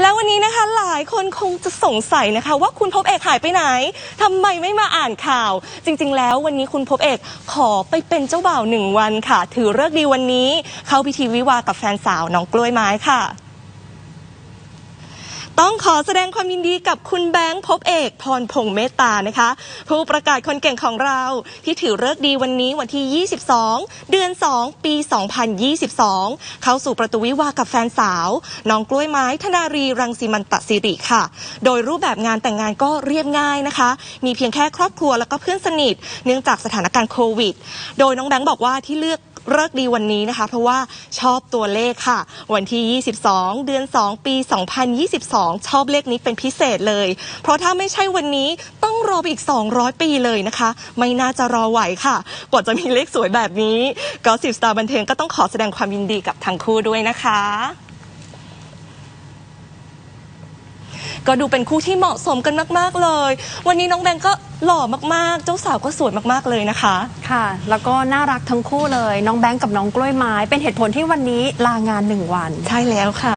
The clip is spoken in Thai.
แล้ววันนี้นะคะหลายคนคงจะสงสัยนะคะ ว่าคุณพบเอกหายไปไหนทำไมไม่มาอ่านข่าว จริง ๆ แล้ววันนี้คุณพบเอกขอไปเป็นเจ้าบ่าวหนึ่งวันค่ะ ถือเลิกดีวันนี้ เข้าพิธีวิวากับแฟนสาวน้องกล้วยไม้ค่ะ ต้องขอแสดงความยินดีกับคุณแบงค์พบเอกพรพงษ์เมตตานะคะ ผู้ประกาศคนเก่งของเรา ที่ถือเลิกดีวันนี้วันที่ 22 เดือน 2 ปี 2022 เข้าสู่ประตูวิวากับแฟนสาว น้องกล้วยไม้ธนารีรังสีมันตสิริค่ะ โดยรูปแบบงานแต่งงานก็เรียบง่ายนะคะ มีเพียงแค่ครอบครัวแล้วก็เพื่อนสนิท เนื่องจากสถานการณ์โควิด โดยน้องแบงค์บอกว่าที่เลือก เลิกดีวันนี้นะคะ เพราะว่าชอบตัวเลขค่ะ วันที่ 22 เดือน 2 ปี 2022 ชอบเลขนี้เป็นพิเศษเลย เพราะถ้าไม่ใช่วันนี้ต้องรอไปอีก 200 ปีเลยนะคะ ไม่น่าจะรอไหวค่ะ กว่าจะมีเลขสวยแบบนี้ก็สิบสตาร์บันเทิงก็ต้องขอแสดงความยินดีกับทั้งคู่ด้วยนะคะ ก็ดูเป็นคู่ที่เหมาะสมกันมาก ๆ เลย วันนี้น้องแบงก์ก็หล่อมากๆ เจ้าสาวก็สวยมากๆเลยนะคะ ค่ะ แล้วก็น่ารักทั้งคู่เลย น้องแบงค์กับน้องกล้วยไม้ เป็นเหตุผลที่วันนี้ลางานหนึ่งวัน ใช่แล้วค่ะ